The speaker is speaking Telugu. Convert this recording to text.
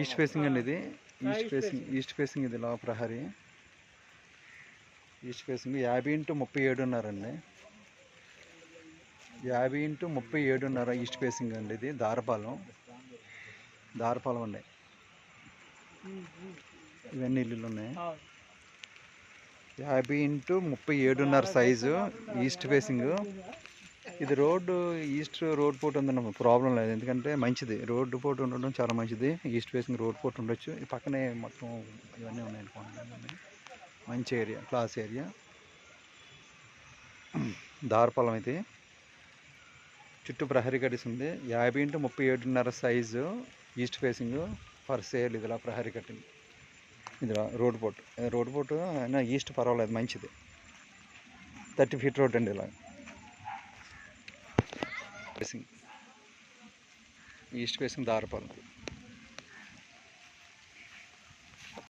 ఈస్ట్ ఫేసింగ్ అండి ఇది. ఈస్ట్ ఫేసింగ్ ఈస్ట్ ఫేసింగ్ ఇది లా ప్రహరీ. ఈస్ట్ ఫేసింగ్ యాభై ఇంటూ ముప్పై ఏడున్నారండి యాభై ఇంటూ ముప్పై ఏడున్నర ఈస్ట్ ఫేసింగ్ అండి ఇది. దారపాలెం. దారపాలెం అండి. ఇవన్నీ ఇల్లులు ఉన్నాయి. యాభై ఇంటూ ముప్పై ఏడున్నర సైజు ఈస్ట్ ఫేసింగ్ ఇది రోడ్డు ఈస్ట్ రోడ్ పోర్ట్ ఉందన్న ప్రాబ్లం లేదు. ఎందుకంటే మంచిది. రోడ్డు పోర్ట్ ఉండడం చాలా మంచిది. ఈస్ట్ ఫేసింగ్ రోడ్ పోర్ట్ ఉండొచ్చు. ఈ పక్కనే మొత్తం ఇవన్నీ ఉన్నాయనుకోండి మంచి ఏరియా క్లాస్ ఏరియా. దారపాలెం ఇది. చుట్టూ ప్రహరీ కట్టిస్ ఉంది. యాభై ఇంటూ ముప్పై ఏడున్నర size east facing for sale ఇదిలా ప్రహరీ కట్టింగ్ ఇది రోడ్ పోర్ట్. రోడ్ పోర్ట్ అయినా ఈస్ట్ పర్వాలేదు. మంచిది. థర్టీ ఫీట్ రోడ్ అండి ఇలా ఈస్ట్ ఫేసింగ్ దారపాలెం